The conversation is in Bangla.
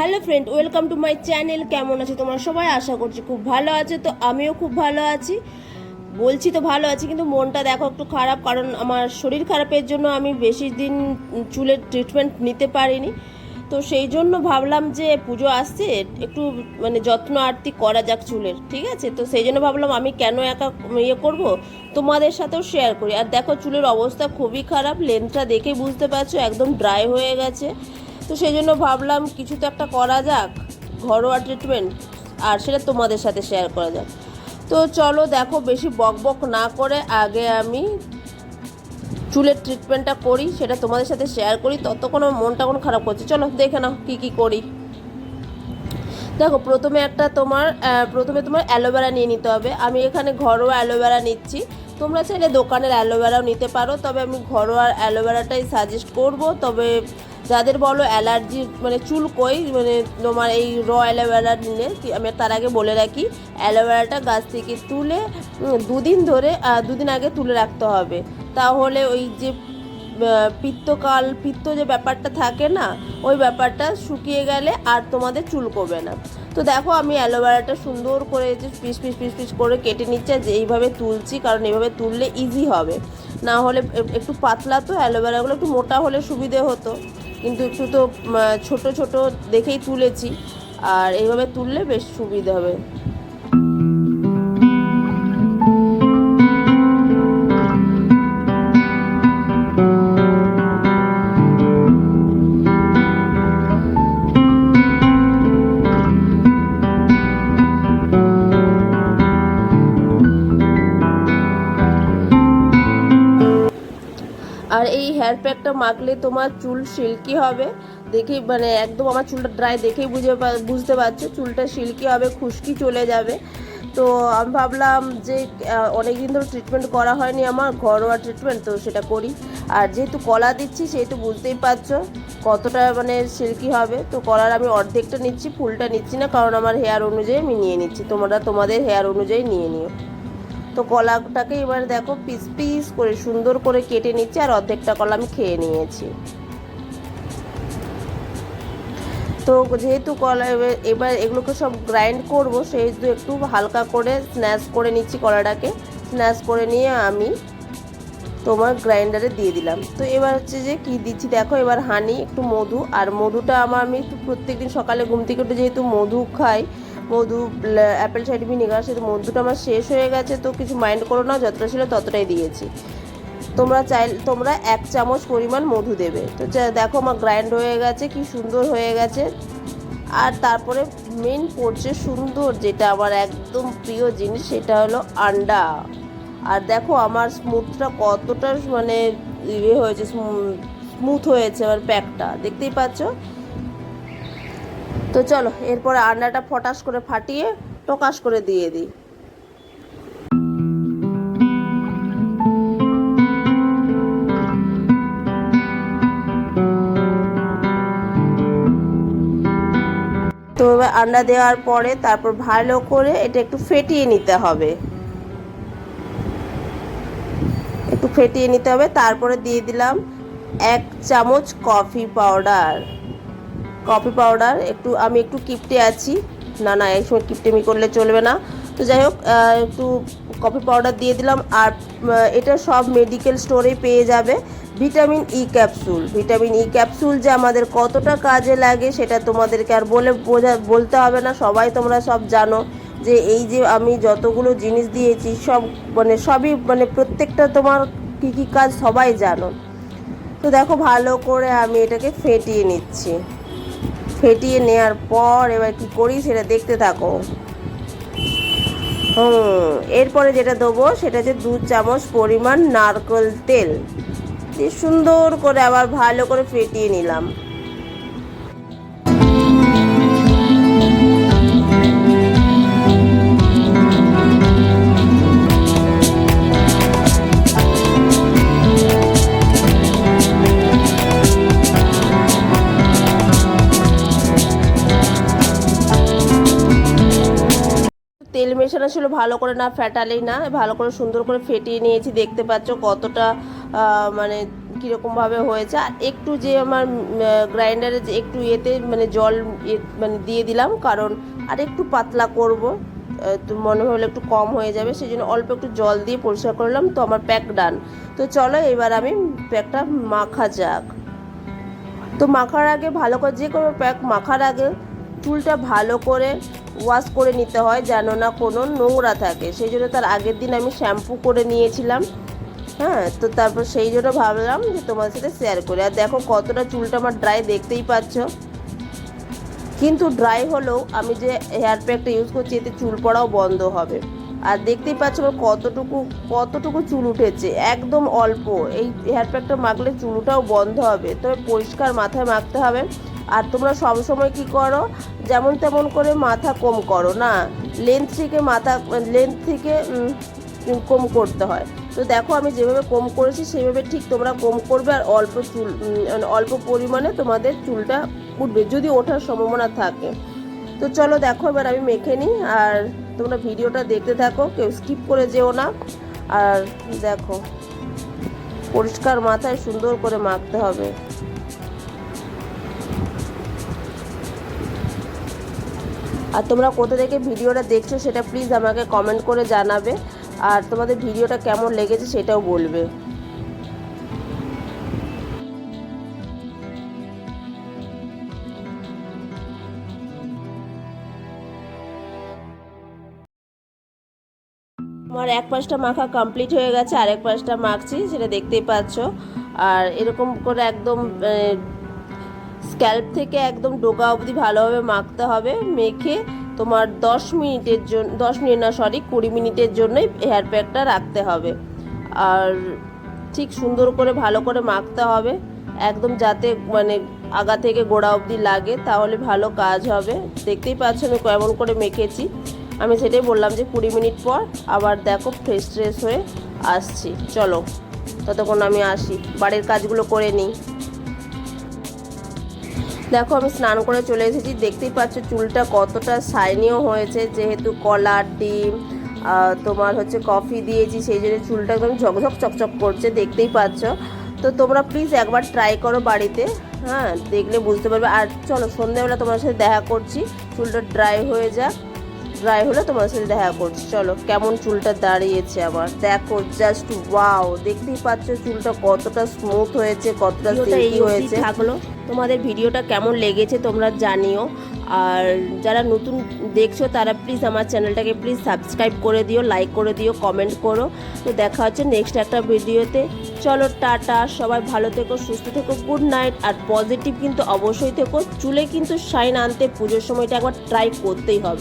Hello friend, welcome to my channel. কেমন আছে তোমরা? সবাই আশা করছি খুব ভালো আছে, তো আমিও খুব ভালো আছি। বলছি তো ভালো আছি, কিন্তু মনটা দেখো একটু খারাপ, কারণ আমার শরীর খারাপের জন্য আমি বেশি দিন চুলের ট্রিটমেন্ট নিতে পারিনি। তো সেই জন্য ভাবলাম যে পুজো আসছে, একটু মানে যত্ন আরতি করা যাক চুলের, ঠিক আছে? তো সেই জন্য ভাবলাম আমি কেন একা ইয়ে করব? তোমাদের সাথেও শেয়ার করি। আর দেখো চুলের অবস্থা খুবই খারাপ লেন্থটা দেখেই বুঝতে পারছ, একদম ড্রাই হয়ে গেছে। তো সেই জন্য ভাবলাম কিছু তো একটা করা যাক, ঘরোয়া ট্রিটমেন্ট আর সেটা তোমাদের সাথে শেয়ার করা যাক। তো চলো দেখো বেশি বক বক না করে আগে আমি চুলের ট্রিটমেন্টটা করি, সেটা তোমাদের সাথে শেয়ার করি, ততক্ষণ আমার মনটা কোনো খারাপ করছে। চলো দেখে নাও কী কী করি। দেখো প্রথমে একটা তোমার প্রথমে তোমার অ্যালোভেরা নিয়ে নিতে হবে। আমি এখানে ঘরোয়া অ্যালোভেরা নিচ্ছি। তোমরা চাইলে দোকানের অ্যালোভেরাও নিতে পারো, তবে আমি ঘরোয়া অ্যালোভেরাটাই সাজেস্ট করব। তবে যাদের বলো অ্যালার্জি মানে চুলকোই মানে তোমার এই র অ্যালোভেরা নিলে আমি তার আগে বলে রাখি, অ্যালোভেরাটা গাছ থেকে তুলে দুদিন ধরে দুদিন আগে তুলে রাখতে হবে। তাহলে ওই যে পিত্তকাল, পিত্ত যে ব্যাপারটা থাকে না, ওই ব্যাপারটা শুকিয়ে গেলে আর তোমাদের চুলকোবে না। তো দেখো, আমি অ্যালোভেরাটা সুন্দর করে যে পিস পিস পিস পিস করে কেটে নিচ্ছে যে এইভাবে তুলছি, কারণ এইভাবে তুললে ইজি হবে। না হলে একটু পাতলা তো, অ্যালোভেরাগুলো একটু মোটা হলে সুবিধে হতো। কিন্তু একটু তো ছোটো ছোট দেখেই তুলেছি। আর এইভাবে তুললে বেশ সুবিধা হবে। হেয়ার প্যাকটা মাখলে তোমার চুল সিল্কি হবে। দেখেই মানে একদম আমার চুলটা ড্রাই দেখেই বুঝে বুঝতে পারছ, চুলটা সিল্কি হবে, খুশকি চলে যাবে। তো আমি ভাবলাম যে অনেক দিন ধরে ট্রিটমেন্ট করা হয়নি আমার, ঘরোয়া ট্রিটমেন্ট তো সেটা করি। আর যেহেতু কলা দিচ্ছি, সেহেতু বুঝতেই পারছ কতটা মানে সিল্কি হবে। তো কলার আমি অর্ধেকটা নিচ্ছি, ফুলটা নিচ্ছি না, কারণ আমার হেয়ার অনুযায়ী আমি নিয়ে নিচ্ছি। তোমরা তোমাদের হেয়ার অনুযায়ী নিয়ে নিও। তো কলাটাকে এবার দেখো পিস পিস করে সুন্দর করে কেটে নিচ্ছি আর অর্ধেকটা কলা আমি খেয়ে নিয়েছি। তো যেহেতু কলা এবার- এগুলোকে সব গ্রাইন্ড করব, সেহেতু একটু হালকা করে স্ন্যাচ করে নিচ্ছি কলাটাকে। স্ন্যাচ করে নিয়ে আমি তোমার গ্রাইন্ডারে দিয়ে দিলাম। তো এবার হচ্ছে যে কি দিচ্ছি দেখো, এবার হানি একটু মধু, আর মধুটা আমার আমি একটু প্রত্যেকদিন সকালে ঘুম থেকে উঠে যেহেতু মধু খাই মধু অ্যাপেল সাইড ভিনেগার সেহেতু মধুটা আমার শেষ হয়ে গেছে, তো কিছু মাইন্ড করো না, যতটা ছিল ততটাই দিয়েছি। তোমরা চাই তোমরা এক চামচ পরিমাণ মধু দেবে। তো দেখো আমার গ্রাইন্ড হয়ে গেছে, কি সুন্দর হয়ে গেছে। আর তারপরে মেন পড়ছে সুন্দর, যেটা আমার একদম প্রিয় জিনিস, সেটা হলো আন্ডা। আর দেখো আমার স্মুথটা কতটা মানে ইয়ে হয়েছে স্মুথ হয়েছে আমার প্যাকটা দেখতেই পাচ্ছ? তো চলো, এরপরে আন্ডাটা ফটাস করে ফাটিয়ে টকাস করে দিয়ে দিই। তো এবার আন্ডা দেওয়ার পরে তারপর ভালো করে এটা একটু ফেটিয়ে নিতে হবে। একটু ফেটিয়ে নিতে হবে, তারপরে দিয়ে দিলাম এক চামচ কফি পাউডার। কফি পাউডার, একটু, আমি একটু কিপটে আছি। না না, এই সময় কিপটেমি করলে চলবে না। তো যাই হোক একটু কফি পাউডার দিয়ে দিলাম। আর এটা সব মেডিকেল স্টোরে পেয়ে যাবে। Vitamin E capsule vitamin E capsule যে আমাদের কতটা কাজে লাগে, সেটা তোমাদেরকে আর বলে, বোঝা, বলতে হবে না। সবাই তোমরা সব জানো যে এই যে আমি যতগুলো জিনিস দিয়েছি, সব মানে সবই মানে প্রত্যেকটা তোমার কী কী কাজ সবাই জানো। তো দেখো, ভালো করে আমি এটাকে ফেটিয়ে নিচ্ছি। ফেটিয়ে নেওয়ার পর এবার কি করি সেটা দেখতে থাকো। হুম, এরপরে যেটা দেবো সেটা হচ্ছে দু চামচ পরিমাণ নারকেল তেল। সুন্দর করে আবার ভালো করে ফেটিয়ে নিলাম। তেল মেশানো ছিল, ভালো করে না, ফ্যাটালেই না, ভালো করে সুন্দর করে ফেটিয়ে নিয়েছি। দেখতে পাচ্ছ কতটা মানে কীরকমভাবে হয়েছে। আর একটু যে আমার গ্রাইন্ডারে যে একটু এতে মানে জল মানে দিয়ে দিলাম, কারণ আর একটু পাতলা করব তো মনে হলো একটু কম হয়ে যাবে সেই জন্য অল্প একটু জল দিয়ে পরিষ্কার করলাম তো আমার প্যাক ডান। তো চলো এবার আমি প্যাকটা মাখা যাক। তো মাখার আগে ভালো করে যে কোনো প্যাক মাখার আগে চুলটা ভালো করে ওয়াশ করে নিতে হয় যেন না কোনো নোংরা থাকে। সেই জন্য তার আগের দিন আমি শ্যাম্পু করে নিয়েছিলাম। হ্যাঁ তো তারপর সেই জন্য ভাবলাম যে তোমার সাথে শেয়ার করি। আর দেখো কতটা চুলটা আমার ড্রাই দেখতেই পাচ্ছ। কিন্তু ড্রাই হলেও আমি যে হেয়ার প্যাকটা ইউজ করছি, এতে চুল পড়াও বন্ধ হবে। আর দেখতেই পাচ্ছ আমার কতটুকু কতটুকু চুল উঠেছে। একদম অল্প। এই হেয়ার প্যাকটা মাখলে চুলটাও বন্ধ হবে। তবে পরিষ্কার মাথায় মাখতে হবে। আর তোমরা সবসময় কি করো, যেমন তেমন করে মাথা কম করো, না? লেন্থ থেকে মাথা লেন্থ থেকে কম করতে হয়। তো দেখো আমি যেভাবে কম করেছি সেভাবে ঠিক তোমরা কম করবে আর অল্প চুল অল্প পরিমাণে তোমাদের চুলটা উঠবে, যদি ওঠার সম্ভাবনা থাকে। তো চলো দেখো, এবার আমি মেখে নিই, আর তোমরা ভিডিওটা দেখতে থাকো, কেউ স্কিপ করে যেও না। আর দেখো, পরিষ্কার মাথায় সুন্দর করে মাখতে হবে। আর তোমরা কোথা থেকে ভিডিওটা দেখছ সেটা প্লিজ আমাকে কমেন্ট করে জানাবে। আর তোমাদের ভিডিওটা কেমন লেগেছে সেটাও বলবে। আমার এক পাশটা মাখা কমপ্লিট হয়ে গেছে আর এক পাশটা মাখছি, সেটা দেখতেই পাচ্ছ। আর এরকম করে একদম স্ক্যাল্প থেকে একদম ডোকা অবধি ভালোভাবে মাখতে হবে, মেখে তোমার দশ মিনিটের জন্য দশ মিনিট না সরি কুড়ি মিনিটের জন্যই হেয়ার প্যাকটা রাখতে হবে। আর ঠিক সুন্দর করে ভালো করে মাখতে হবে, একদম যাতে মানে আগা থেকে গোড়া অবধি লাগে, তাহলে ভালো কাজ হবে। দেখতেই পাচ্ছ আমি কেমন করে মেখেছি। আমি সেটাই বললাম যে কুড়ি মিনিট পর আবার দেখো ফ্রেশ ট্রেশ হয়ে আসছি। চলো, ততক্ষণ আমি আসি, বাড়ির কাজগুলো করে নিই। দেখো, আমি স্নান করে চলে এসেছি। দেখতেই পাচ্ছ চুলটা কতটা শাইনিও হয়েছে, যেহেতু কলার ডিম তোমার হচ্ছে কফি দিয়েছি, সেই জন্য চুলটা একদম ঝকঝক, চকচক করছে, দেখতেই পাচ্ছ। তো তোমরা প্লিজ একবার ট্রাই করো বাড়িতে হ্যাঁ দেখলে বুঝতে পারবে। আর চলো, সন্ধ্যাবেলা তোমার সাথে দেখা করছি, চুলটা ড্রাই হয়ে যাক। ড্রাই হলে তোমার সাথে দেখা করছি। চলো কেমন চুলটা দাঁড়িয়েছে আমার। দেখো জাস্ট ওয়াও দেখতেই পাচ্ছ চুলটা কতটা স্মুথ হয়েছে কতটা সিল্কি হয়েছে। থাকল। তোমাদের ভিডিওটা কেমন লেগেছে তোমরা জানিও। আর যারা নতুন দেখছ তারা প্লিজ আমার চ্যানেলটাকে প্লিজ সাবস্ক্রাইব করে দিও লাইক করে দিও কমেন্ট করো। তো দেখা হচ্ছে নেক্সট একটা ভিডিওতে। চলো টাটা সবাই ভালো থেকো সুস্থ থেকো গুড নাইট আর পজিটিভ কিন্তু অবশ্যই থেকো। চুলে কিন্তু শাইন আনতে পুজোর সময়টা একবার ট্রাই করতেই হবে।